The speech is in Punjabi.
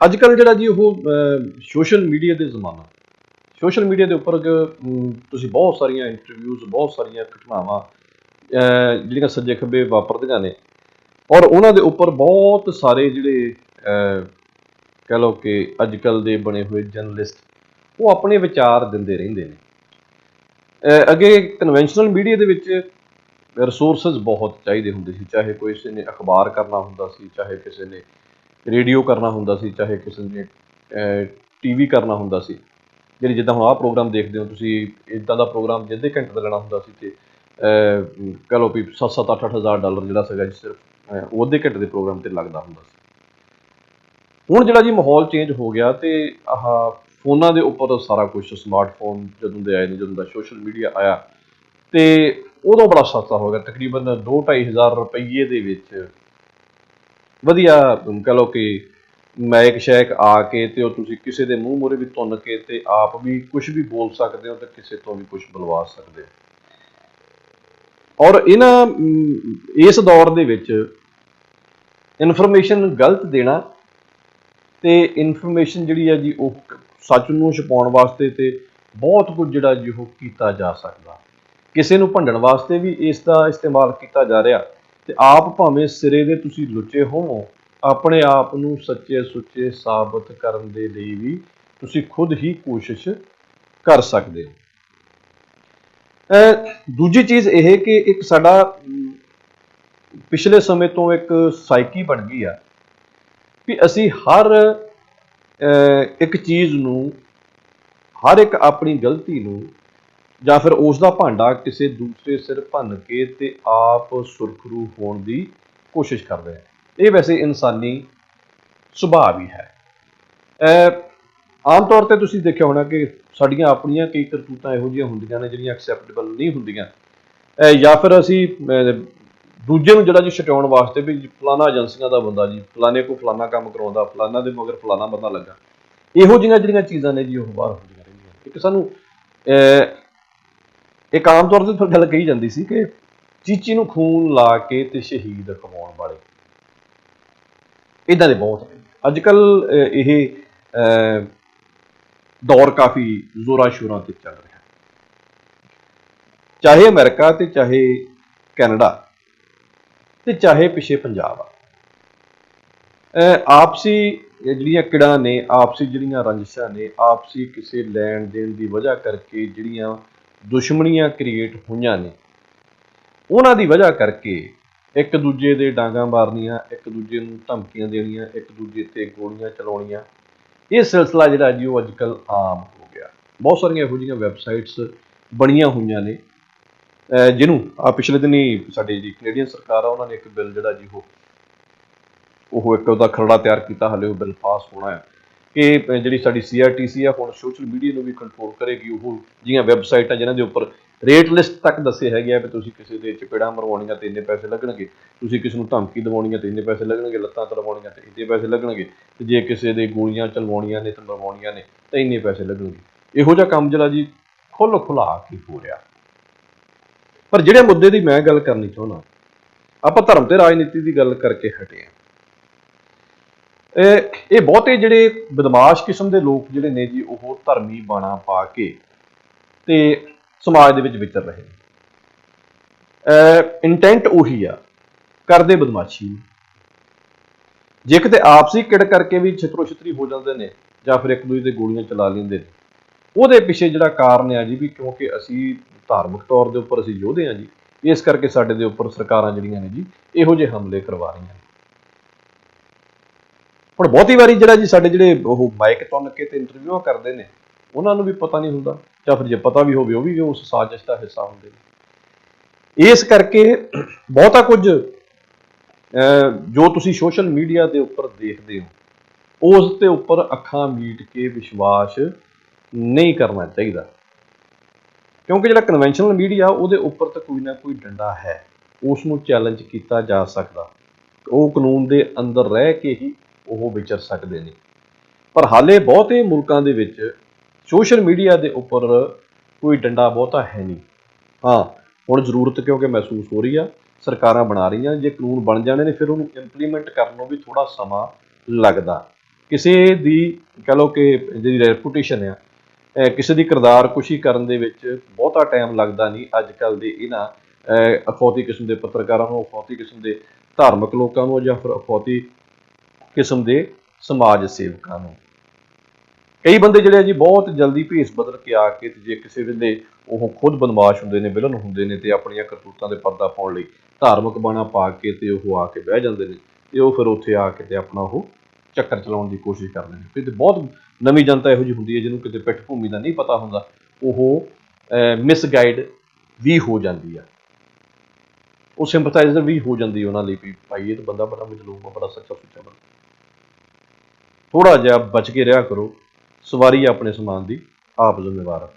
ਅੱਜ ਕੱਲ ਜਿਹੜਾ ਜੀ ਉਹ ਸੋਸ਼ਲ ਮੀਡੀਆ ਦੇ ਜ਼ਮਾਨਾ। ਸੋਸ਼ਲ ਮੀਡੀਆ ਦੇ ਉੱਪਰ ਤੁਸੀਂ ਬਹੁਤ ਸਾਰੀਆਂ ਇੰਟਰਵਿਊਜ਼ ਬਹੁਤ ਸਾਰੀਆਂ ਘਟਨਾਵਾਂ ਜਿਹੜੀਆਂ ਸੱਜੇ ਖੱਬੇ ਵਾਪਰਦੀਆਂ ਨੇ। ਔਰ ਉਹਨਾਂ ਦੇ ਉੱਪਰ ਬਹੁਤ ਸਾਰੇ ਜਿਹੜੇ ਅਹ, ਕਹਿ ਲਓ ਕਿ ਅੱਜ ਕੱਲ ਦੇ ਬਣੇ ਹੋਏ ਜਰਨਲਿਸਟ ਉਹ ਆਪਣੇ ਵਿਚਾਰ ਦਿੰਦੇ ਰਹਿੰਦੇ ਨੇ। ਅੱਗੇ ਕਨਵੈਨਸ਼ਨਲ ਮੀਡੀਆ ਦੇ ਵਿੱਚ ਰਿਸੋਰਸਸ ਬਹੁਤ ਚਾਹੀਦੇ ਹੁੰਦੇ ਸੀ। ਚਾਹੇ ਕੋਈ ਕਿਸੇ ਨੇ ਅਖਬਾਰ ਕਰਨਾ ਹੁੰਦਾ ਸੀ ਚਾਹੇ ਕਿਸੇ ਨੇ ਰੇਡੀਓ ਕਰਨਾ ਹੁੰਦਾ ਸੀ ਚਾਹੇ ਕਿਸੇ ਨੇ ਟੀਵੀ ਕਰਨਾ ਹੁੰਦਾ ਸੀ। ਜਿਹੜੀ ਜਿੱਦਾਂ ਹੁਣ ਆਹ ਪ੍ਰੋਗਰਾਮ ਦੇਖਦੇ ਹੋ ਤੁਸੀਂ ਇਦਾਂ ਦਾ ਪ੍ਰੋਗਰਾਮ ਜਿੱਦੇ ਘੰਟੇ ਦਾ ਲੈਣਾ ਹੁੰਦਾ ਸੀ ਤੇ ਅਹ, ਕਹ ਲਓ ਵੀ 7-7 8-8 ਹਜ਼ਾਰ ਡਾਲਰ ਜਿਹੜਾ ਸੀਗਾ ਜੀ ਸਿਰਫ ਅਹ, ਉਹਦੇ ਘੰਟੇ ਦੇ ਪ੍ਰੋਗਰਾਮ ਤੇ ਲੱਗਦਾ ਹੁੰਦਾ ਸੀ। ਹੁਣ ਜਿਹੜਾ ਜੀ ਮਾਹੌਲ ਚੇਂਜ ਹੋ ਗਿਆ ਤੇ ਆਹ ਫੋਨਾਂ ਦੇ ਉੱਪਰ ਸਾਰਾ ਕੁਝ ਸਮਾਰਟਫੋਨ ਜਦੋਂ ਦੇ ਆਏ ਨੇ ਜਦੋਂ ਦਾ ਸੋਸ਼ਲ ਮੀਡੀਆ ਆਇਆ ਤੇ ਉਦੋਂ ਬੜਾ ਸਸਤਾ ਹੋ ਗਿਆ। ਤਕਰੀਬਨ 2-2.5 ਹਜ਼ਾਰ ਰੁਪਈਏ ਦੇ ਵਿੱਚ ਵਧੀਆ ਕਹ ਲਓ ਕਿ ਮੈਕ ਸ਼ੈਕ ਆ ਕੇ ਤੇ ਉਹ ਤੁਸੀਂ ਕਿਸੇ ਦੇ ਮੂੰਹ ਮੋਰੇ ਵੀ ਤੁੰਨ ਕੇ ਤੇ ਆਪ ਵੀ ਕੁਝ ਵੀ ਬੋਲ ਸਕਦੇ ਹੋ ਤੇ ਕਿਸੇ ਤੋਂ ਵੀ ਕੁਝ ਬੁਲਵਾ ਸਕਦੇ ਹੋ। ਔਰ ਇਹਨਾਂ ਇਸ ਦੌਰ ਦੇ ਵਿੱਚ ਇਨਫੋਰਮੇਸ਼ਨ ਗਲਤ ਦੇਣਾ ਤੇ ਇਨਫੋਰਮੇਸ਼ਨ ਜਿਹੜੀ ਹੈ ਜੀ ਉਹ ਸੱਚ ਨੂੰ ਛਪਾਉਣ ਵਾਸਤੇ ਤੇ ਬਹੁਤ ਕੁਝ ਜਿਹੜਾ ਜੀ ਉਹ ਕੀਤਾ ਜਾ ਸਕਦਾ। ਕਿਸੇ ਨੂੰ ਭੰਡਣ ਵਾਸਤੇ ਵੀ ਇਸ ਦਾ ਇਸਤੇਮਾਲ ਕੀਤਾ ਜਾ ਰਿਹਾ। ਤੇ ਆਪ ਭਾਵੇਂ ਸਿਰੇ ਦੇ ਤੁਸੀਂ ਲੁੱਚੇ ਹੋਵੋ, ਆਪਣੇ ਆਪ ਨੂੰ ਸੱਚੇ ਸੁੱਚੇ ਸਾਬਤ ਕਰਨ ਦੇ ਲਈ ਵੀ ਤੁਸੀਂ ਖੁਦ ਹੀ ਕੋਸ਼ਿਸ਼ ਕਰ ਸਕਦੇ ਹੋ। ਦੂਜੀ ਚੀਜ਼ ਇਹ ਕਿ ਇੱਕ ਸਾਡਾ ਪਿਛਲੇ ਸਮੇਂ ਤੋਂ ਇੱਕ ਸਾਈਕੀ ਬਣ ਗਈ ਆ ਵੀ ਅਸੀਂ ਹਰ ਇੱਕ ਚੀਜ਼ ਨੂੰ, ਹਰ ਇੱਕ ਆਪਣੀ ਗਲਤੀ ਨੂੰ ਜਾਂ ਫਿਰ ਉਸ ਦਾ ਭਾਂਡਾ ਕਿਸੇ ਦੂਸਰੇ ਸਿਰ ਭੰਨ ਕੇ ਤੇ ਆਪ ਸੁਰਖਰੂ ਹੋਣ ਦੀ ਕੋਸ਼ਿਸ਼ ਕਰਦੇ ਹਾਂ ਇਹ ਵੈਸੇ ਇਨਸਾਨੀ ਸੁਭਾਅ ਵੀ ਹੈ। ਆਮ ਤੌਰ ਤੇ ਤੁਸੀਂ ਦੇਖਿਆ ਹੋਣਾ ਕਿ ਸਾਡੀਆਂ ਆਪਣੀਆਂ ਕਈ ਕਰਤੂਤਾਂ ਇਹੋ ਜਿਹੀਆਂ ਹੁੰਦੀਆਂ ਨੇ ਜਿਹੜੀਆਂ ਐਕਸੈਪਟੇਬਲ ਨਹੀਂ ਹੁੰਦੀਆਂ। ਜਾਂ ਫਿਰ ਅਸੀਂ ਦੂਜੇ ਨੂੰ ਜਿਹੜਾ ਜੀ ਛਡਾਉਣ ਵਾਸਤੇ ਵੀ ਫਲਾਣਾ ਏਜੰਸੀਆਂ ਦਾ ਬੰਦਾ ਜੀ ਫਲਾਣੇ ਕੋ ਫਲਾਣਾ ਕੰਮ ਕਰਾਉਂਦਾ ਫਲਾਣਾ ਦੇ ਮਗਰ ਫਲਾਣਾ ਬੰਦਾ ਲੱਗਾ। ਇਹੋ ਜਿਹੀਆਂ ਜਿਹੜੀਆਂ ਚੀਜ਼ਾਂ ਨੇ ਜੀ ਉਹ ਬਾਹਰ ਹੁੰਦੀਆਂ ਰਹਿੰਦੀਆਂ ਇੱਕ ਸਾਨੂੰ ਇੱਕ ਆਮ ਤੌਰ ਤੇ ਫਿਰ ਗੱਲ ਕਹੀ ਜਾਂਦੀ ਸੀ ਕਿ ਚੀਚੀ ਨੂੰ ਖੂਨ ਲਾ ਕੇ ਤੇ ਸ਼ਹੀਦ ਕਮਾਉਣ ਵਾਲੇ। ਇਦਾਂ ਦੇ ਬਹੁਤ ਅੱਜ ਕੱਲ ਇਹ ਦੌਰ ਕਾਫੀ ਜ਼ੋਰਾਂ ਸ਼ੋਰਾਂ ਤੇ ਚੱਲ ਰਿਹਾ ਚਾਹੇ ਅਮਰੀਕਾ ਤੇ ਚਾਹੇ ਕੈਨੇਡਾ ਤੇ ਚਾਹੇ ਪਿਛੇ ਪੰਜਾਬ ਆ। ਆਪਸੀ ਜਿਹੜੀਆਂ ਕਿੜਾਂ ਨੇ, ਆਪਸੀ ਜਿਹੜੀਆਂ ਰੰਜਿਸ਼ਾਂ ਨੇ, ਆਪਸੀ ਕਿਸੇ ਲੈਣ ਦੇਣ ਦੀ ਵਜ੍ਹਾ ਕਰਕੇ ਜਿਹੜੀਆਂ ਦੁਸ਼ਮਣੀਆਂ ਕ੍ਰੀਏਟ ਹੋਈਆਂ ਨੇ। ਉਹਨਾਂ ਦੀ ਵਜ੍ਹਾ ਕਰਕੇ ਇੱਕ ਦੂਜੇ ਦੇ ਡਾਂਗਾ ਮਾਰਨੀਆਂ, ਇੱਕ ਦੂਜੇ ਨੂੰ ਧਮਕੀਆਂ ਦੇਣੀਆਂ, ਇੱਕ ਦੂਜੇ ਤੇ ਗੋਲੀਆਂ ਚਲਾਉਣੀਆਂ। ਇਹ ਸਿਲਸਿਲਾ ਜਿਹੜਾ ਜੀ ਉਹ ਅੱਜਕੱਲ ਆਮ ਹੋ ਗਿਆ। ਬਹੁਤ ਸਾਰੀਆਂ ਇਹੋ ਜਿਹੀਆਂ ਵੈਬਸਾਈਟਸ ਬਣੀਆਂ ਹੋਈਆਂ ਨੇ ਜਿਹਨੂੰ ਆ ਪਿਛਲੇ ਦਿਨੀ ਸਾਡੀ ਜੀ ਕੈਨੇਡੀਅਨ ਸਰਕਾਰ ਆ, ਉਹਨਾਂ ਨੇ ਇੱਕ ਬਿੱਲ ਜਿਹੜਾ ਜੀ ਉਹ ਉਹ ਇੱਕ ਉਹਦਾ ਖਰੜਾ ਤਿਆਰ ਕੀਤਾ, ਹਲੇ ਉਹ ਬਿੱਲ ਪਾਸ ਹੋਣਾ ਹੈ। ਕਿ ਜਿਹੜੀ ਸਾਡੀ ਸੀਆਰਟੀਸੀ ਆ, ਹੁਣ ਸੋਸ਼ਲ ਮੀਡੀਆ ਨੂੰ ਵੀ ਕੰਟਰੋਲ ਕਰੇਗੀ ਉਹ, ਜਿਹੀਆਂ ਵੈਬਸਾਈਟਾਂ ਜਿਨ੍ਹਾਂ ਦੇ ਉੱਪਰ ਰੇਟ ਲਿਸਟ ਤੱਕ ਦੱਸੇ ਹੈਗੇ ਆ ਵੀ ਤੁਸੀਂ ਕਿਸੇ ਦੇ ਚਪੇੜਾਂ ਮਰਵਾਉਣੀਆਂ ਤੇ ਇੰਨੇ ਪੈਸੇ ਲੱਗਣਗੇ। ਤੁਸੀਂ ਕਿਸੇ ਨੂੰ ਧਮਕੀ ਦਿਵਾਉਣੀਆਂ ਤੇ ਇੰਨੇ ਪੈਸੇ ਲੱਗਣਗੇ, ਲੱਤਾਂ ਤੜਵਾਉਣੀਆਂ ਤੇ ਇੰਨੇ ਪੈਸੇ ਲੱਗਣਗੇ ਤੇ ਜੇ ਕਿਸੇ ਦੇ ਗੋਲੀਆਂ ਚਲਵਾਉਣੀਆਂ ਨੇ ਤੇ ਮਰਵਾਉਣੀਆਂ ਨੇ ਤਾਂ ਇੰਨੇ ਪੈਸੇ ਲੱਗਣਗੇ। ਇਹੋ ਜਿਹਾ ਕੰਮ ਜਿਹੜਾ ਜੀ ਖੁੱਲ ਖੁਲਾ ਕੇ ਹੋ ਰਿਹਾ। ਪਰ ਜਿਹੜੇ ਮੁੱਦੇ ਦੀ ਮੈਂ ਗੱਲ ਕਰਨੀ ਚਾਹੁੰਦਾ, ਆਪਾਂ ਧਰਮ ਤੇ ਰਾਜਨੀਤੀ ਦੀ ਗੱਲ ਕਰਕੇ ਹਟੇ ਆ ਇਹ ਬਹੁਤੇ ਜਿਹੜੇ ਬਦਮਾਸ਼ ਕਿਸਮ ਦੇ ਲੋਕ ਜਿਹੜੇ ਨੇ ਜੀ, ਉਹ ਧਰਮੀ ਬਾਣਾ ਪਾ ਕੇ ਤੇ ਸਮਾਜ ਦੇ ਵਿੱਚ ਵਿਚਰ ਰਹੇ ਨੇ। ਇੰਟੈਂਟ ਉਹੀ ਆ, ਕਰਦੇ ਬਦਮਾਸ਼ੀ। ਜੇ ਕਿਤੇ ਆਪਸੀ ਕਿੜ ਕਰਕੇ ਵੀ ਛਿਤਰੋ ਛਿਤਰੀ ਹੋ ਜਾਂਦੇ ਨੇ ਜਾਂ ਫਿਰ ਇੱਕ ਦੂਜੇ ਤੇ ਗੋਲੀਆਂ ਚਲਾ ਲੈਂਦੇ ਨੇ, ਉਹਦੇ ਪਿੱਛੇ ਜਿਹੜਾ ਕਾਰਨ ਆ ਜੀ ਵੀ ਕਿਉਂਕਿ ਅਸੀਂ ਧਾਰਮਿਕ ਤੌਰ ਦੇ ਉੱਪਰ ਅਸੀਂ ਯੋਧੇ ਆ ਜੀ, ਇਸ ਕਰਕੇ ਸਾਡੇ ਦੇ ਉੱਪਰ ਸਰਕਾਰਾਂ ਜਿਹੜੀਆਂ ਨੇ ਜੀ, ਇਹੋ ਜਿਹੇ ਹਮਲੇ ਕਰਵਾ ਰਹੀਆਂ ਨੇ। ਹੁਣ ਬਹੁਤੀ ਵਾਰੀ ਜਿਹੜਾ ਜੀ ਸਾਡੇ ਜਿਹੜੇ ਉਹ ਮਾਈਕ ਤੁੰਨ ਕੇ ਤੇ ਇੰਟਰਵਿਊਆਂ ਕਰਦੇ ਨੇ, ਉਹਨਾਂ ਨੂੰ ਵੀ ਪਤਾ ਨਹੀਂ ਹੁੰਦਾ, ਜਾਂ ਫਿਰ ਜੇ ਪਤਾ ਵੀ ਹੋਵੇ, ਉਹ ਵੀ ਉਸ ਸਾਜ਼ਿਸ਼ ਦਾ ਹਿੱਸਾ ਹੁੰਦੇ ਨੇ। ਇਸ ਕਰਕੇ ਬਹੁਤਾ ਕੁਝ ਜੋ ਤੁਸੀਂ ਸੋਸ਼ਲ ਮੀਡੀਆ ਦੇ ਉੱਪਰ ਦੇਖਦੇ ਹੋ, ਉਸ ਦੇ ਉੱਪਰ ਅੱਖਾਂ ਮੀਟ ਕੇ ਵਿਸ਼ਵਾਸ ਨਹੀਂ ਕਰਨਾ ਚਾਹੀਦਾ। ਕਿਉਂਕਿ ਜਿਹੜਾ ਕਨਵੈਨਸ਼ਨਲ ਮੀਡੀਆ ਉਹਦੇ ਉੱਪਰ ਤਾਂ ਕੋਈ ਨਾ ਕੋਈ ਡੰਡਾ ਹੈ, ਉਸ ਨੂੰ ਚੈਲੰਜ ਕੀਤਾ ਜਾ ਸਕਦਾ। ਉਹ ਕਾਨੂੰਨ ਦੇ ਅੰਦਰ ਰਹਿ ਕੇ ਹੀ ਉਹ ਵਿਚਰ ਸਕਦੇ ਨੇ। ਪਰ ਹਾਲੇ ਬਹੁਤੇ ਮੁਲਕਾਂ ਦੇ ਵਿੱਚ ਸੋਸ਼ਲ ਮੀਡੀਆ ਦੇ ਉੱਪਰ ਕੋਈ ਡੰਡਾ ਬਹੁਤਾ ਹੈ ਨਹੀਂ। ਹਾਂ, ਹੁਣ ਜ਼ਰੂਰਤ ਕਿਉਂਕਿ ਮਹਿਸੂਸ ਹੋ ਰਹੀ ਆ, ਸਰਕਾਰਾਂ ਬਣਾ ਰਹੀਆਂ, ਜੇ ਕਾਨੂੰਨ ਬਣ ਜਾਣੇ ਨੇ, ਫਿਰ ਉਹਨੂੰ ਇੰਪਲੀਮੈਂਟ ਕਰਨ ਨੂੰ ਵੀ ਥੋੜਾ ਸਮਾਂ ਲੱਗਦਾ। ਕਿਸੇ ਦੀ, ਕਹ ਲਓ ਕਿ ਜਿਹੜੀ ਰੈਪੂਟੇਸ਼ਨ ਆ ਕਿਸੇ ਦੀ ਕਿਰਦਾਰ ਕੁਸ਼ੀ ਕਰਨ ਦੇ ਵਿੱਚ ਬਹੁਤਾ ਟਾਈਮ ਲੱਗਦਾ ਨਹੀਂ। ਅੱਜ ਕੱਲ ਦੇ ਇਹਨਾਂ ਅਖੌਤੀ ਕਿਸਮ ਦੇ ਪੱਤਰਕਾਰਾਂ ਨੂੰ ਅਖੌਤੀ ਕਿਸਮ ਦੇ ਧਾਰਮਿਕ ਲੋਕਾਂ ਨੂੰ ਜਾਂ ਫਿਰ ਅਖੌਤੀ ਕਿਸਮ ਦੇ ਸਮਾਜ ਸੇਵਕਾਂ ਨੂੰ। ਕਈ ਬੰਦੇ ਜਿਹੜੇ ਆ ਜੀ ਬਹੁਤ ਜਲਦੀ ਭੇਸ ਬਦਲ ਕੇ ਆ ਕੇ ਤੇ ਜੇ ਕਿਸੇ ਵੇਲੇ ਉਹ ਖੁਦ ਬਦਮਾਸ਼ ਹੁੰਦੇ ਨੇ, ਵਿਲਨ ਹੁੰਦੇ ਨੇ ਤੇ ਆਪਣੀਆਂ ਕਰਤੂਤਾਂ ਦੇ ਪਰਦਾ ਪਾਉਣ ਲਈ ਧਾਰਮਿਕ ਬਾਣਾ ਪਾ ਕੇ ਤੇ ਉਹ ਆ ਕੇ ਬਹਿ ਜਾਂਦੇ ਨੇ ਤੇ ਉਹ ਫਿਰ ਉੱਥੇ ਆ ਕੇ ਤੇ ਆਪਣਾ ਉਹ ਚੱਕਰ ਚਲਾਉਣ ਦੀ ਕੋਸ਼ਿਸ਼ ਕਰਦੇ ਨੇ। ਫਿਰ ਤੇ ਬਹੁਤ ਨਵੀਂ ਜਨਤਾ ਇਹੋ ਜਿਹੀ ਹੁੰਦੀ ਹੈ ਜਿਹਨੂੰ ਕਿਤੇ ਪਿੱਠ ਭੂਮੀ ਦਾ ਨਹੀਂ ਪਤਾ ਹੁੰਦਾ, ਉਹ ਮਿਸਗਾਈਡ ਵੀ ਹੋ ਜਾਂਦੀ ਆ। ਉਹ ਸਿੰਪਥਾਈਜ਼ਰ ਵੀ ਹੋ ਜਾਂਦੀ ਉਹਨਾਂ ਲਈ ਵੀ, ਭਾਈ ਇਹ ਤਾਂ ਬੰਦਾ ਬੜਾ ਮਜਲੂਮ ਆ, ਬੜਾ ਸੱਚਾ ਸੁੱਚਾ ਬੰਦਾ। ਥੋੜਾ ਜਿਹਾ ਬਚ ਕੇ ਰਿਹਾ ਕਰੋ ਸਵਾਰੀ ਆਪਣੇ ਸਮਾਨ ਦੀ ਆਪ ਜ਼ਿੰਮੇਵਾਰ